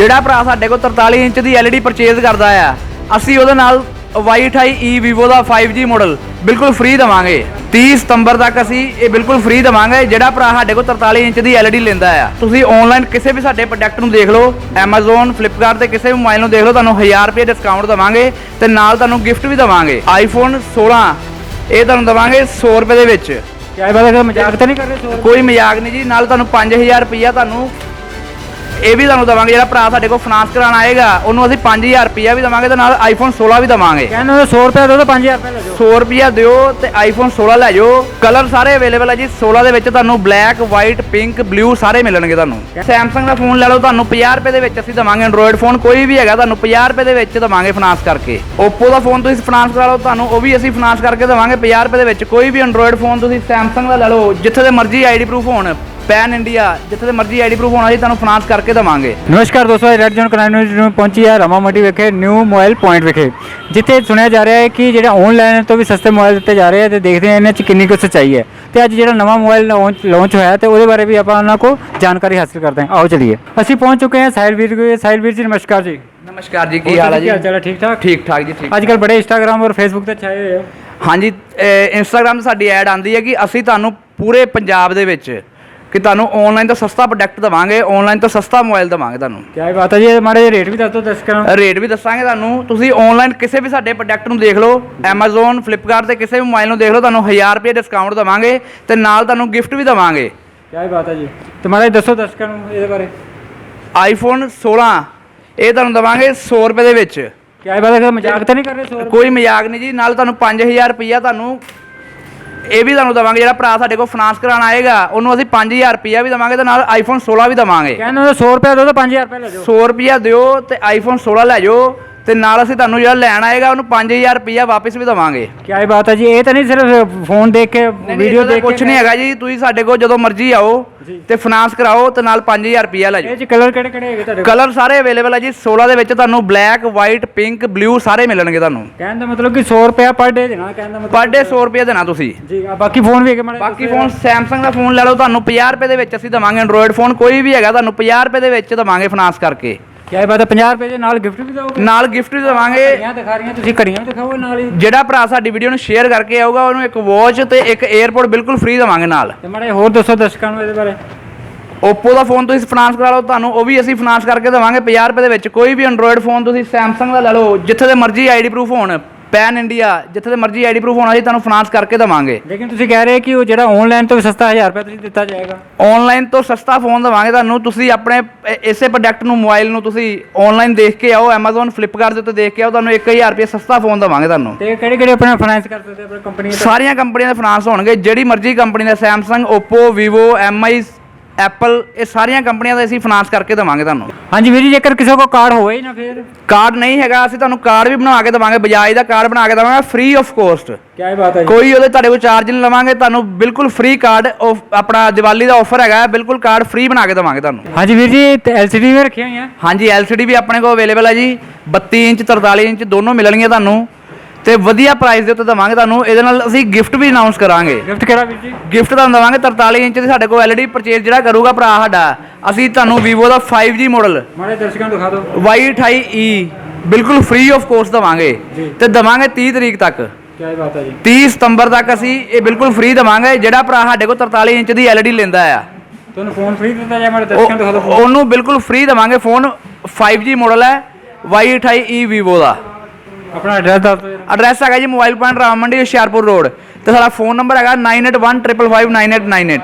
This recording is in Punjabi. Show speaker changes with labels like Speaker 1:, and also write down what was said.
Speaker 1: ਜਿਹੜਾ ਭਰਾ ਸਾਡੇ ਕੋਲ 43 ਇੰਚ ਦੀ LED ਪਰਚੇਜ਼ ਕਰਦਾ ਆ ਅਸੀਂ ਉਹਦੇ ਨਾਲ Y28e Vivo ਦਾ 5G ਮਾਡਲ ਬਿਲਕੁਲ ਫ੍ਰੀ ਦਵਾਂਗੇ। 30 ਸਤੰਬਰ ਤੱਕ ਅਸੀਂ ਇਹ ਬਿਲਕੁਲ ਫ੍ਰੀ ਦਵਾਂਗੇ ਜਿਹੜਾ ਭਰਾ ਸਾਡੇ ਕੋਲ 43 ਇੰਚ ਦੀ LED ਲੈਂਦਾ ਆ। ਤੁਸੀਂ ਆਨਲਾਈਨ ਕਿਸੇ ਵੀ ਸਾਡੇ ਪ੍ਰੋਡਕਟ ਨੂੰ ਦੇਖ ਲਓ Amazon Flipkart ਤੇ ਕਿਸੇ ਵੀ ਮੋਬਾਈਲ ਨੂੰ ਦੇਖ ਲਓ ਤੁਹਾਨੂੰ 1000 ਰੁਪਏ ਡਿਸਕਾਊਂਟ ਦਵਾਂਗੇ ਤੇ ਨਾਲ ਤੁਹਾਨੂੰ ਗਿਫਟ ਵੀ ਦਵਾਂਗੇ। iPhone 16 ਇਹ ਤੁਹਾਨੂੰ ਦਵਾਂਗੇ 100 ਰੁਪਏ ਦੇ ਵਿੱਚ।
Speaker 2: ਕਿਆ ਇਹ ਬਾਤ ਹੈ ਮਜ਼ਾਕ ਤਾਂ ਨਹੀਂ ਕਰ ਰਹੇ
Speaker 1: ਕੋਈ ਮਜ਼ਾਕ ਨਹੀਂ ਜੀ ਨਾਲ ਤੁਹਾਨੂੰ 5000 ਰੁਪਈਆ ਤੁਹਾਨੂੰ ਇਹ ਵੀ ਤੁਹਾਨੂੰ ਦਵਾਂਗੇ ਜਿਹੜਾ ਭਰਾ ਸਾਡੇ ਕੋਲ ਫਾਈਨਾਂਸ ਕਰਾਉਣ ਆਏਗਾ ਉਹਨੂੰ ਅਸੀਂ 5000 ਰੁਪਈਆ ਵੀ ਦਵਾਂਗੇ ਤੇ ਨਾਲ ਆਈਫੋਨ 16 ਵੀ ਦਵਾਂਗੇ।
Speaker 2: ਕਹਿੰਦੇ ਉਹ 100 ਰੁਪਏ ਦੋ ਤਾਂ 5000 ਰੁਪਏ ਲੈ ਜਾਓ।
Speaker 1: 100 ਰੁਪਈਆ ਦਿਓ ਤੇ ਆਈਫੋਨ 16 ਲੈ ਜਾਓ। ਕਲਰ ਸਾਰੇ ਅਵੇਲੇਬਲ ਹੈ ਜੀ। 16 ਦੇ ਵਿੱਚ ਤੁਹਾਨੂੰ ਬਲੈਕ ਵਾਈਟ ਪਿੰਕ ਬਲੂ ਸਾਰੇ ਮਿਲਣਗੇ ਤੁਹਾਨੂੰ। ਸੈਮਸੰਗ ਦਾ ਫੋਨ ਲੈ ਲਓ ਤੁਹਾਨੂੰ 50 ਰੁਪਏ ਦੇ ਵਿੱਚ ਅਸੀਂ ਦਵਾਂਗੇ। ਐਂਡਰੋਇਡ ਫੋਨ ਕੋਈ ਵੀ ਹੈਗਾ ਤੁਹਾਨੂੰ 50 ਰੁਪਏ ਦੇ ਵਿੱਚ ਦਵਾਂਗੇ ਫਾਈਨਾਂਸ ਕਰਕੇ। Oppo ਦਾ ਫੋਨ ਤੁਸੀਂ ਫਾਈਨਾਂਸ ਕਰਾ ਲਓ ਤੁਹਾਨੂੰ ਉਹ ਵੀ ਅਸੀਂ ਫਾਈਨਾਂਸ ਕਰਕੇ ਦਵਾਂਗੇ। 50 ਰੁਪਏ ਦੇ ਵਿੱਚ ਕੋਈ ਵੀ ਐਂਡਰੋਇਡ ਫੋਨ ਤੁਸੀਂ ਸੈਮਸੰਗ ਦਾ ਲੈ ਲਓ ਜਿੱਥੇ ਦੇ ਮਰਜ਼ੀ ਆਈਡੀ ਪ੍ਰੂਫ ਹੋਣ। ਪੈਨ ਇੰਡੀਆ ਜਿੱਥੇ ਦੇ ਮਰਜ਼ੀ ਆਈਡੀ ਪ੍ਰੂਫ ਹੋਣਾ ਅਸੀਂ ਤੁਹਾਨੂੰ ਫਾਈਨਾਂਸ ਕਰਕੇ ਦਵਾਂਗੇ।
Speaker 2: ਨਮਸਕਾਰ ਦੋਸਤੋ ਰੈਡ ਜ਼ੋਨ ਕਨਾਨ ਨੂੰ ਪਹੁੰਚੀ ਹੈ ਰਮਾ ਮੰਡੀ ਵਿਖੇ ਨਿਊ ਮੋਬਾਈਲ ਪੁਆਇੰਟ ਵਿਖੇ। ਜਿੱਥੇ ਸੁਣਿਆ ਜਾ ਰਿਹਾ ਹੈ ਕਿ ਜਿਹੜਾ ਆਨਲਾਈਨ ਤੋਂ ਵੀ ਸਸਤੇ ਮੋਬਾਈਲ ਦਿੱਤੇ ਜਾ ਰਹੇ ਆ ਤੇ ਦੇਖਦੇ ਹਾਂ ਇਹਨਾਂ 'ਚ ਕਿੰਨੀ ਕੁ ਸੱਚਾਈ ਹੈ। ਤੇ ਅੱਜ ਜਿਹੜਾ ਨਵਾਂ ਮੋਬਾਈਲ ਲਾਂਚ ਹੋਇਆ ਤੇ ਉਹਦੇ ਬਾਰੇ ਵੀ ਆਪਾਂ ਉਹਨਾਂ ਕੋਲ ਜਾਣਕਾਰੀ ਹਾਸਲ ਕਰਦੇ ਹਾਂ। ਆਓ ਚਲਿਏ। ਅਸੀਂ ਪਹੁੰਚ ਚੁੱਕੇ ਹਾਂ ਸਾਹਿਲ ਵੀਰ ਸਾਹਿਲ ਵੀਰ ਜੀ ਨਮਸਕਾਰ ਜੀ।
Speaker 1: ਨਮਸਕਾਰ ਜੀ ਕੀ ਹਾਲ ਹੈ ਜੀ?
Speaker 2: ਕੀ ਹਾਲ ਚਾਲ ਹੈ? ਠੀਕ ਠਾਕ?
Speaker 1: ਠੀਕ ਠਾਕ ਜੀ ਠੀਕ
Speaker 2: ਅੱਜ ਕੱਲ ਬੜੇ ਇੰਸਟਾਗ੍ਰam ਔਰ ਫੇਸਬੁੱਕ ਤੇ ਛਾਏ ਹੋਏ ਹੋ।
Speaker 1: ਹਾਂਜੀ ਇੰਸਟਾਗ੍ਰam ਤੇ ਸਾਡੀ ਐਡ ਆਂਦੀ ਹੈ ਕਿ ਅਸੀਂ ਤੁਹਾਨੂੰ ਪੂਰੇ ਪੰਜਾਬ ਦੇ ਵਿੱਚ ਕਿ ਤੁਹਾਨੂੰ ਆਨਲਾਈਨ ਤੋਂ ਸਸਤਾ ਪ੍ਰੋਡਕਟ ਦਵਾਂਗੇ ਆਨਲਾਈਨ ਤੋਂ ਸਸਤਾ ਮੋਬਾਈਲ ਦਵਾਂਗੇ ਤੁਹਾਨੂੰ।
Speaker 2: ਇਹ ਬਾਤ ਹੈ ਜੀ ਮਾੜੇ ਰੇਟ ਵੀ ਦੱਸ ਦਰਸ਼ਕਾਂ ਨੂੰ
Speaker 1: ਰੇਟ ਵੀ ਦੱਸਾਂਗੇ ਤੁਹਾਨੂੰ। ਤੁਸੀਂ ਆਨਲਾਈਨ ਕਿਸੇ ਵੀ ਸਾਡੇ ਪ੍ਰੋਡਕਟ ਨੂੰ ਦੇਖ ਲਓ Amazon Flipkart ਤੇ ਕਿਸੇ ਵੀ ਮੋਬਾਈਲ ਨੂੰ ਦੇਖ ਲਓ ਤੁਹਾਨੂੰ 1000 ਰੁਪਏ ਡਿਸਕਾਊਂਟ ਦਵਾਂਗੇ ਤੇ ਨਾਲ ਤੁਹਾਨੂੰ ਗਿਫਟ ਵੀ ਦਵਾਂਗੇ।
Speaker 2: ਇਹ ਬਾਤ ਹੈ ਜੀ। ਤੇ ਮਾੜੇ ਦੱਸੋ ਦਰਸ਼ਕਾਂ ਨੂੰ ਇਹਦੇ ਬਾਰੇ?
Speaker 1: iPhone 16 ਇਹ ਤੁਹਾਨੂੰ ਦਵਾਂਗੇ 100 ਰੁਪਏ ਦੇ ਵਿੱਚ।
Speaker 2: ਇਹ ਬਾਤ ਹੈ ਮਜ਼ਾਕ ਤਾਂ ਨਹੀਂ ਕਰ ਰਹੇ ਸੋ
Speaker 1: ਕੋਈ ਮਜ਼ਾਕ ਨਹੀਂ ਜੀ ਨਾਲ ਤੁਹਾਨੂੰ 5000 ਰੁਪਈਆ ਤੁਹਾਨੂੰ ਇਹ ਵੀ ਤੁਹਾਨੂੰ ਦਵਾਂਗੇ ਜਿਹੜਾ ਭਰਾ ਸਾਡੇ ਕੋਲ ਫਾਈਨਾਂਸ ਕਰਾਉਣ ਆਏਗਾ ਉਹਨੂੰ ਅਸੀਂ 5000 ਰੁਪਈਆ ਵੀ ਦਵਾਂਗੇ ਤੇ ਨਾਲ ਆਈਫੋਨ 16 ਵੀ ਦਵਾਂਗੇ।
Speaker 2: ਕਹਿੰਦੇ ਉਹ 100 ਰੁਪਏ ਦੋ ਤਾਂ 5000 ਰੁਪਏ ਲੈ ਜਾਓ।
Speaker 1: 100 ਰੁਪਿਆ ਦਿਓ ਤੇ ਆਈਫੋਨ 16 ਲੈ ਜਾਓ। ਤੇ ਨਾਲ ਅਸੀਂ ਤੁਹਾਨੂੰ ਜਿਹੜਾ ਲੈਣ ਆਏਗਾ ਉਹਨੂੰ 5000 ਰੁਪਿਆ ਵਾਪਸ ਵੀ ਦਵਾਂਗੇ।
Speaker 2: ਇਹ ਬਾਤ ਹੈ ਜੀ ਇਹ ਤਾਂ ਨਹੀਂ ਸਿਰਫ ਫੋਨ ਦੇਖ ਕੇ ਵੀਡੀਓ ਦੇਖ
Speaker 1: ਕੁਝ
Speaker 2: ਕੇ
Speaker 1: ਨਹੀਂ ਹੈਗਾ ਜੀ ਤੁਸੀਂ ਸਾਡੇ ਕੋਲ ਜਦੋਂ ਮਰਜ਼ੀ ਆਓ
Speaker 2: ਜੀ।
Speaker 1: ਤੇ ਫਾਈਨਾਂਸ ਕਰਾਓ ਤੇ ਨਾਲ 5000 ਰੁਪਿਆ ਲੈ ਜਾਓ।
Speaker 2: ਇਹ ਚ ਕਲਰ ਕਿਹੜੇ ਕਿਹੜੇ ਹੈਗੇ ਤੁਹਾਡੇ ਕੋਲ?
Speaker 1: ਕਲਰ ਸਾਰੇ ਅਵੇਲੇਬਲ ਹੈ ਜੀ 16 ਦੇ ਵਿੱਚ ਤੁਹਾਨੂੰ ਬਲੈਕ ਵਾਈਟ ਪਿੰਕ ਬਲੂ ਸਾਰੇ ਮਿਲਣਗੇ ਤੁਹਾਨੂੰ।
Speaker 2: ਕਹਿਣ ਦਾ ਮਤਲਬ ਕਿ 100 ਰੁਪਏ ਪਰ ਡੇ ਦੇਣਾ ਕਹਿਣ ਦਾ ਮਤਲਬ
Speaker 1: ਪਰ ਡੇ 100 ਰੁਪਏ ਦੇਣਾ ਤੁਸੀਂ।
Speaker 2: ਜੀ ਬਾਕੀ ਫੋਨ ਵੀ ਹੈਗੇ ਮਾੜੇ
Speaker 1: ਬਾਕੀ ਫੋਨ Samsung ਦਾ ਫੋਨ ਲੈ ਲਓ ਤੁਹਾਨੂੰ 50 ਰੁਪਏ ਦੇ ਵਿੱਚ ਅਸੀਂ ਦਵਾਂਗੇ ਐਂਡਰੋਇਡ ਫੋਨ ਕੋਈ ਵੀ ਹੈਗਾ ਤੁਹਾਨੂੰ 50 ਰੁਪਏ ਦੇ ਵਿੱਚ ਦਵਾਂਗੇ ਫਾਈਨਾਂਸ ਕਰਕੇ।
Speaker 2: ਕਿਆ ਬਾਤ ਹੈ 50 ਰੁਪਏ ਦੇ ਨਾਲ ਗਿਫਟ ਵੀ ਦੋਗੇ
Speaker 1: ਨਾਲ ਗਿਫਟ ਵੀ ਦਵਾਂਗੇ।
Speaker 2: ਘੜੀਆਂ ਦਿਖਾ ਰਹੀਆਂ ਤੁਸੀਂ ਘੜੀਆਂ ਵੀ ਦਿਖਾਓ ਨਾਲ ਹੀ।
Speaker 1: ਜਿਹੜਾ ਭਰਾ ਸਾਡੀ ਵੀਡੀਓ ਨੂੰ ਸ਼ੇਅਰ ਕਰਕੇ ਆਊਗਾ ਉਹਨੂੰ ਇੱਕ ਵਾਚ ਤੇ ਇੱਕ 에어ਪੋਰਟ ਬਿਲਕੁਲ ਫ੍ਰੀ ਦਵਾਂਗੇ ਨਾਲ।
Speaker 2: ਤੇ ਮਾੜੇ ਹੋਰ ਦੱਸੋ ਦਰਸ਼ਕਾਂ ਨੂੰ ਇਹਦੇ ਬਾਰੇ।
Speaker 1: Oppo ਦਾ ਫੋਨ ਤੁਸੀਂ ਫਾਈਨਾਂਸ ਕਰਾ ਲਓ ਤੁਹਾਨੂੰ ਉਹ ਵੀ ਅਸੀਂ ਫਾਈਨਾਂਸ ਕਰਕੇ ਦੇਵਾਂਗੇ। 50 ਰੁਪਏ ਦੇ ਵਿੱਚ ਕੋਈ ਵੀ ਐਂਡਰੋਇਡ ਫੋਨ ਤੁਸੀਂ Samsung ਦਾ ਲੈ ਲਓ ਜਿੱਥੇ ਦੇ ਮਰਜ਼ੀ ਆਈਡੀ ਪ੍ਰੂਫ ਹੋਣ। ਪੈਨ ਇੰਡੀਆ ਜਿੱਥੇ ਦੇ ਮਰਜ਼ੀ ਆਈਡੀ ਪ੍ਰੂਫ ਹੋਣਾ ਅਸੀਂ ਤੁਹਾਨੂੰ ਫਾਈਨਾਂਸ ਕਰਕੇ ਦੇਵਾਂਗੇ।
Speaker 2: ਲੇਕਿਨ ਤੁਸੀਂ ਕਹਿ ਰਹੇ ਕਿ ਉਹ ਜਿਹੜਾ ਆਨਲਾਈਨ ਤੋਂ ਵੀ ਸਸਤਾ 1000 ਰੁਪਏ ਤੁਸੀਂ ਦਿੱਤਾ ਜਾਏਗਾ।
Speaker 1: ਆਨਲਾਈਨ ਤੋਂ ਸਸਤਾ ਫੋਨ ਦੇਵਾਂਗੇ ਤੁਹਾਨੂੰ ਤੁਸੀਂ ਆਪਣੇ ਇਸੇ ਪ੍ਰੋਡਕਟ ਨੂੰ ਮੋਬਾਈਲ ਨੂੰ ਤੁਸੀਂ ਆਨਲਾਈਨ ਦੇਖ ਕੇ ਆਓ Amazon Flipkart ਦੇ ਉੱਤੇ ਦੇਖ ਕੇ ਆਓ ਤੁਹਾਨੂੰ 1000 ਰੁਪਏ ਸਸਤਾ ਫੋਨ ਦੇਵਾਂਗੇ ਤੁਹਾਨੂੰ।
Speaker 2: ਤੇ ਕਿਹੜੇ ਕਿਹੜੇ ਆਪਣਾ ਫਾਈਨਾਂਸ ਕਰ ਸਕਦੇ ਆਪਣੀ ਕੰਪਨੀ ਦਾ
Speaker 1: ਸਾਰੀਆਂ ਕੰਪਨੀਆਂ ਦੇ ਫਾਈਨਾਂਸ ਹੋਣਗੇ ਜਿਹੜੀ ਮਰਜ਼ੀ ਕੰਪਨੀ ਦਾ Samsung Oppo Vivo MI Apple ਇਹ ਸਾਰੀਆਂ ਕੰਪਨੀਆਂ ਦਾ ਅਸੀਂ ਫਾਈਨਾਂਸ ਕਰਕੇ ਦੇਵਾਂਗੇ ਤੁਹਾਨੂੰ।
Speaker 2: ਹਾਂਜੀ ਵੀਰ ਜੀ ਜੇਕਰ ਕਿਸੇ ਕੋਲ ਕਾਰਡ ਹੋਵੇ ਹੀ ਨਾ ਫਿਰ?
Speaker 1: ਕਾਰਡ ਨਹੀਂ ਹੈਗਾ ਅਸੀਂ ਤੁਹਾਨੂੰ ਕਾਰਡ ਵੀ ਬਣਾ ਕੇ ਦੇਵਾਂਗੇ ਬਜਾਜ ਦਾ ਕਾਰਡ ਬਣਾ ਕੇ ਦੇਵਾਂਗੇ ਫ੍ਰੀ ਆਫ ਕੋਸਟ
Speaker 2: ਇਹ ਬਾਤ ਹੈ ਜੀ।
Speaker 1: ਕੋਈ ਉਹਦੇ ਤੁਹਾਡੇ ਕੋਲ ਚਾਰਜ ਨਹੀਂ ਲਵਾਂਗੇ ਤੁਹਾਨੂੰ ਬਿਲਕੁਲ ਫ੍ਰੀ ਕਾਰਡ ਆਪਣਾ ਦੀਵਾਲੀ ਦਾ ਆਫਰ ਹੈਗਾ ਬਿਲਕੁਲ ਕਾਰਡ ਫ੍ਰੀ ਬਣਾ ਕੇ ਦੇਵਾਂਗੇ ਤੁਹਾਨੂੰ।
Speaker 2: ਹਾਂਜੀ ਵੀਰ ਜੀ ਤੇ LCD ਵੀ ਰੱਖੀਆਂ ਹੋਈਆਂ?
Speaker 1: ਹਾਂਜੀ LCD ਵੀ ਆਪਣੇ ਕੋਲ ਅਵੇਲੇਬਲ ਹੈ ਜੀ 32 ਇੰਚ 43 ਇੰਚ ਦੋਨੋਂ ਮਿਲਣਗੀਆਂ ਤੁਹਾਨੂੰ। ਤੇ ਵਧੀਆ ਪ੍ਰਾਈਸ ਦੇ ਉੱਤੇ ਦੇਵਾਂਗੇ ਤੁਹਾਨੂੰ। ਇਹਦੇ ਨਾਲ ਅਸੀਂ ਗਿਫਟ ਵੀ ਅਨਾਉਂਸ ਕਰਾਂਗੇ।
Speaker 2: ਗਿਫਟ ਕਿਹੜਾ ਵੀਰ ਜੀ?
Speaker 1: ਗਿਫਟ ਤੁਹਾਨੂੰ ਦੇਵਾਂਗੇ 43 ਇੰਚ ਦੀ ਸਾਡੇ ਕੋਲ LED ਪਰਚੇਜ਼ ਜਿਹੜਾ ਕਰੂਗਾ ਭਰਾ ਸਾਡਾ। ਅਸੀਂ ਤੁਹਾਨੂੰ Vivo ਦਾ 5G ਮਾਡਲ
Speaker 2: ਮਾੜੇ ਦਰਸ਼ਕਾਂ ਨੂੰ ਦਿਖਾ ਦਿਓ।
Speaker 1: Y28e ਬਿਲਕੁਲ ਫ੍ਰੀ ਆਫ ਕੋਸਟ ਦੇਵਾਂਗੇ। ਤੇ ਦੇਵਾਂਗੇ 30 ਤਰੀਕ ਤੱਕ।
Speaker 2: ਇਹ ਬਾਤ ਹੈ ਜੀ।
Speaker 1: 30 ਸਤੰਬਰ ਤੱਕ ਅਸੀਂ ਇਹ ਬਿਲਕੁਲ ਫ੍ਰੀ ਦੇਵਾਂਗੇ। ਜਿਹੜਾ ਭਰਾ ਸਾਡੇ ਕੋਲ 43 ਇੰਚ ਦੀ LED ਲੈਂਦਾ ਆ।
Speaker 2: ਤੁਹਾਨੂੰ ਫੋਨ ਫ੍ਰੀ ਦਿੱਤਾ ਜਾਏ ਮਾੜੇ ਦਰਸ਼ਕਾਂ ਨੂੰ ਦਿਖਾ ਦਿਓ
Speaker 1: ਉਹ- ਉਹਨੂੰ ਬਿਲਕੁਲ ਫ੍ਰੀ ਦੇਵਾਂਗੇ। ਫੋਨ 5G ਮਾਡਲ ਹੈ। Y28e Vivo ਦਾ।
Speaker 2: ਆਪਣਾ ਐਡਰੈਸ ਦੱਸ ਦਿਓ
Speaker 1: ਐਡਰੈਸ ਹੈਗਾ ਜੀ ਮੋਬਾਈਲ ਪੁਆਇੰਟ ਰਾਮ ਮੰਡੀ ਹੁਸ਼ਿਆਰਪੁਰ ਰੋਡ ਤੇ ਸਾਡਾ ਫੋਨ ਨੰਬਰ ਹੈਗਾ 9815559898